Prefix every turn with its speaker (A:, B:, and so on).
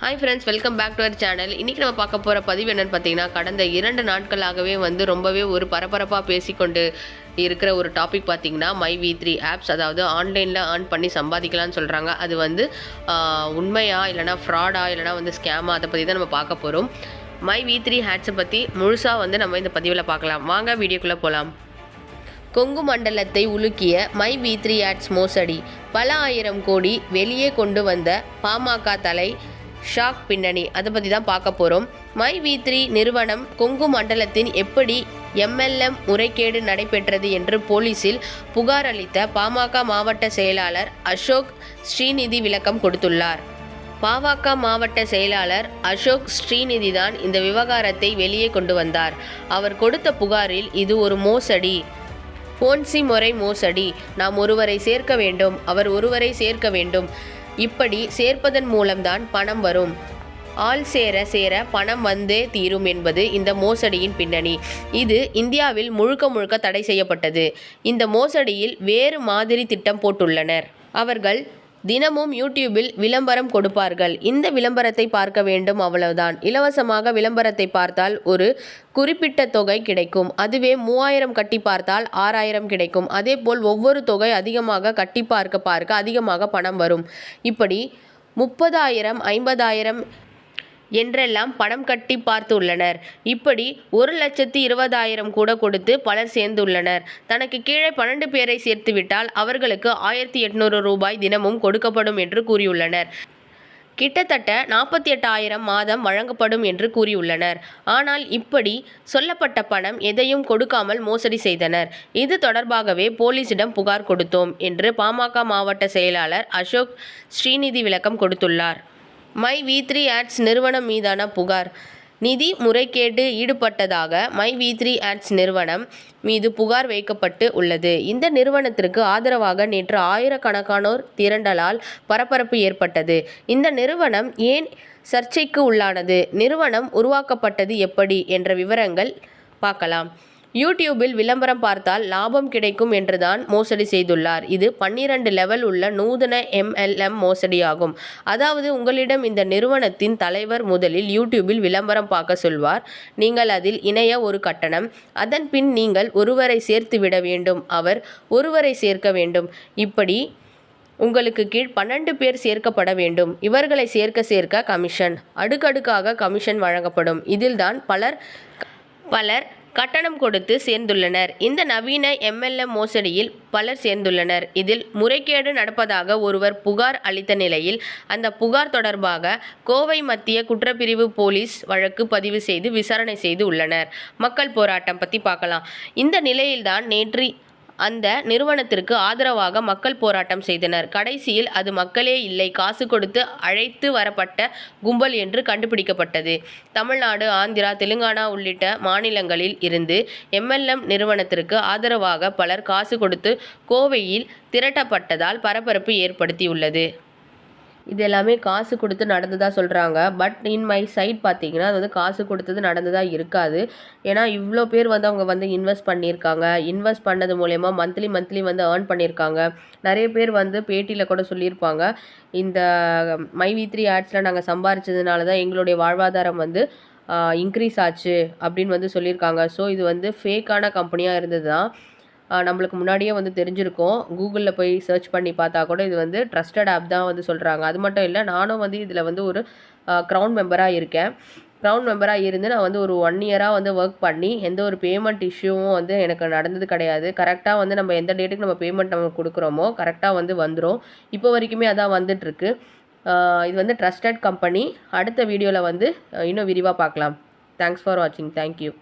A: Hi friends welcome back to our channel இன்றைக்கி நம்ம பார்க்க போகிற பதிவு என்னென்னு பார்த்தீங்கன்னா கடந்த இரண்டு நாட்களாகவே வந்து ரொம்பவே ஒரு பரபரப்பாக பேசிக்கொண்டு இருக்கிற ஒரு டாபிக் பார்த்தீங்கன்னா மை வி த்ரீ ஆப்ஸ் அதாவது ஆன்லைனில் ஏர்ன் பண்ணி சம்பாதிக்கலாம்னு சொல்கிறாங்க அது வந்து உண்மையா இல்லைனா ஃப்ராடா இல்லைனா வந்து ஸ்கேமா அதை பற்றி தான் நம்ம பார்க்க போகிறோம் மை வி த்ரீ ஹேட்ஸை பற்றி முழுசாக வந்து நம்ம இந்த பதிவில் பார்க்கலாம். வாங்க வீடியோக்குள்ளே போகலாம் கொங்கு மண்டலத்தை உலுக்கிய மை வி த்ரீ ஆட்ஸ் மோசடி. பல ஆயிரம் கோடி வெளியே கொண்டு வந்த பாமக தலை ஷாக் பின்னணி. அதை பற்றி தான் பார்க்க போகிறோம் மை வி த்ரீ நிறுவனம் கொங்கு மண்டலத்தின் எப்படி எம்எல்எம் முறைகேடு நடைபெற்றது என்று போலீசில் புகார் அளித்த பாமக மாவட்ட செயலாளர் அசோக் ஸ்ரீநிதி விளக்கம் கொடுத்துள்ளார். பாமக மாவட்ட செயலாளர் அசோக் ஸ்ரீநிதி தான் இந்த விவகாரத்தை வெளியே கொண்டு வந்தார். அவர் கொடுத்த புகாரில் இது ஒரு மோசடி. போன்சி முறை மோசடி. நாம் ஒருவரை சேர்க்க வேண்டும். அவர் ஒருவரை சேர்க்க வேண்டும். இப்படி சேர்ப்பதன் மூலம்தான் பணம் வரும். ஆள் சேர சேர பணம் வந்தே தீரும் என்பது இந்த மோசடியின் பின்னணி. இது இந்தியாவில் முழுக்க முழுக்க தடை செய்யப்பட்டது. இந்த மோசடியில் வேறு மாதிரி திட்டம் போட்டுள்ளனர். அவர்கள் தினமும் யூடியூபில் விளம்பரம் கொடுப்பார்கள். இந்த விளம்பரத்தை பார்க்க வேண்டும் அவ்வளவுதான். இலவசமாக விளம்பரத்தை பார்த்தால் ஒரு குறிப்பிட்ட தொகை கிடைக்கும். அதுவே மூவாயிரம் கட்டி பார்த்தால் ஆறாயிரம் கிடைக்கும். அதேபோல் ஒவ்வொரு தொகை அதிகமாக கட்டி பார்க்க பார்க்க அதிகமாக பணம் வரும். இப்படி முப்பதாயிரம் ஐம்பதாயிரம் என்றெல்லாம் பணம் கட்டி பார்த்துள்ளனர். இப்படி ஒரு லட்சத்தி இருபதாயிரம் கூட கொடுத்து பலர் சேர்ந்துள்ளனர். தனக்கு கீழே பன்னெண்டு பேரை சேர்த்துவிட்டால் அவர்களுக்கு ஆயிரத்தி எட்நூறு ரூபாய் தினமும் கொடுக்கப்படும் என்று கூறியுள்ளனர். கிட்டத்தட்ட நாற்பத்தி எட்டாயிரம் மாதம் வழங்கப்படும் என்று கூறியுள்ளனர். ஆனால் இப்படி சொல்லப்பட்ட பணம் எதையும் கொடுக்காமல் மோசடி செய்தனர். இது தொடர்பாகவே போலீசிடம் புகார் கொடுத்தோம் என்று பாமக மாவட்ட செயலாளர் அசோக் ஸ்ரீநிதி விளக்கம் கொடுத்துள்ளார். மை வி த்ரீ ஆட்ஸ் நிறுவனம் மீதான புகார். நிதி முறைகேடு ஈடுபட்டதாக மை வி த்ரீ ஆட்ஸ் நிறுவனம் மீது புகார் வைக்கப்பட்டு உள்ளது. இந்த நிறுவனத்திற்கு ஆதரவாக நேற்று ஆயிரக்கணக்கானோர் திரண்டலால் பரபரப்பு ஏற்பட்டது. இந்த நிறுவனம் ஏன் சர்ச்சைக்கு உள்ளானது? நிறுவனம் உருவாக்கப்பட்டது எப்படி? என்ற விவரங்கள் பார்க்கலாம். யூடியூபில் விளம்பரம் பார்த்தால் லாபம் கிடைக்கும் என்றுதான் மோசடி செய்துள்ளார். இது பன்னிரண்டு லெவல் உள்ள நூதன எம்எல்எம் மோசடியாகும். அதாவது உங்களிடம் இந்த நிறுவனத்தின் தலைவர் முதலில் யூடியூபில் விளம்பரம் பார்க்க சொல்வார். நீங்கள் அதில் இணைய ஒரு கட்டணம் அதன் பின் நீங்கள் ஒருவரை சேர்த்து விட வேண்டும். அவர் ஒருவரை சேர்க்க வேண்டும். இப்படி உங்களுக்கு கீழ் பன்னெண்டு பேர் சேர்க்கப்பட வேண்டும். இவர்களை சேர்க்க சேர்க்க கமிஷன் அடுக்கடுக்காக கமிஷன் வழங்கப்படும். இதில்தான் பலர் பலர் கட்டணம் கொடுத்து சேர்ந்துள்ளனர். இந்த நவீன எம்எல்ஏ மோசடியில் பலர் சேர்ந்துள்ளனர். இதில் முறைகேடு நடப்பதாக ஒருவர் புகார் அளித்த நிலையில் அந்த புகார் தொடர்பாக கோவை மத்திய குற்றப்பிரிவு போலீஸ் வழக்கு பதிவு செய்து விசாரணை செய்து உள்ளனர். மக்கள் போராட்டம் பற்றி பார்க்கலாம். இந்த நிலையில்தான் நேற்று அந்த நிறுவனத்திற்கு ஆதரவாக மக்கள் போராட்டம் செய்தனர். கடைசியில் அது மக்களே இல்லை காசு கொடுத்து அழைத்து வரப்பட்ட கும்பல் என்று கண்டுபிடிக்கப்பட்டது. தமிழ்நாடு ஆந்திரா தெலுங்கானா உள்ளிட்ட மாநிலங்களில் இருந்து எம்எல்எம் நிறுவனத்திற்கு ஆதரவாக பலர் காசு கொடுத்து கோவையில் திரட்டப்பட்டதால் பரபரப்பு ஏற்படுத்தியுள்ளது. இது எல்லாமே காசு கொடுத்து நடந்ததாக சொல்கிறாங்க பட் இன் மை சைட் பார்த்தீங்கன்னா அது வந்து காசு கொடுத்தது நடந்ததாக இருக்காது. ஏன்னா இவ்வளோ பேர் வந்து அவங்க வந்து இன்வெஸ்ட் பண்ணியிருக்காங்க. இன்வெஸ்ட் பண்ணது மூலயமா மந்த்லி மந்த்லி வந்து ஏர்ன் பண்ணியிருக்காங்க. நிறைய பேர் வந்து பேட்டியில் கூட சொல்லியிருப்பாங்க. இந்த மை வி த்ரீ ஆட்ஸில் நாங்கள் சம்பாரிச்சதுனால தான் எங்களுடைய வாழ்வாதாரம் வந்து இன்க்ரீஸ் ஆச்சு அப்படின்னு வந்து சொல்லியிருக்காங்க. ஸோ இது வந்து ஃபேக்கான கம்பெனியாக இருந்தது தான் நம்மளுக்கு முன்னாடியே வந்து தெரிஞ்சிருக்கும். கூகுளில் போய் சர்ச் பண்ணி பார்த்தா கூட இது வந்து ட்ரஸ்டட் ஆப் தான் வந்து சொல்கிறாங்க அது மட்டும் இல்லை நானும் வந்து இதில் வந்து ஒரு க்ரௌன் மெம்பராக இருக்கேன். க்ரௌன் மெம்பராக இருந்து நான் வந்து ஒரு ஒன் இயராக வந்து ஒர்க் பண்ணி எந்த ஒரு பேமெண்ட் இஷ்யூவும் வந்து எனக்கு நடந்தது கிடையாது. கரெக்டாக வந்து நம்ம எந்த டேட்டுக்கு நம்ம பேமெண்ட் நம்ம கொடுக்குறோமோ கரெக்டாக வந்து வந்துடும் இப்போ வரைக்குமே அதான் வந்துட்டுருக்கு. இது வந்து ட்ரஸ்டட் கம்பெனி அடுத்த வீடியோவில் வந்து இன்னும் விரிவாக பார்க்கலாம். தேங்க்ஸ் ஃபார் வாட்சிங் தேங்க்யூ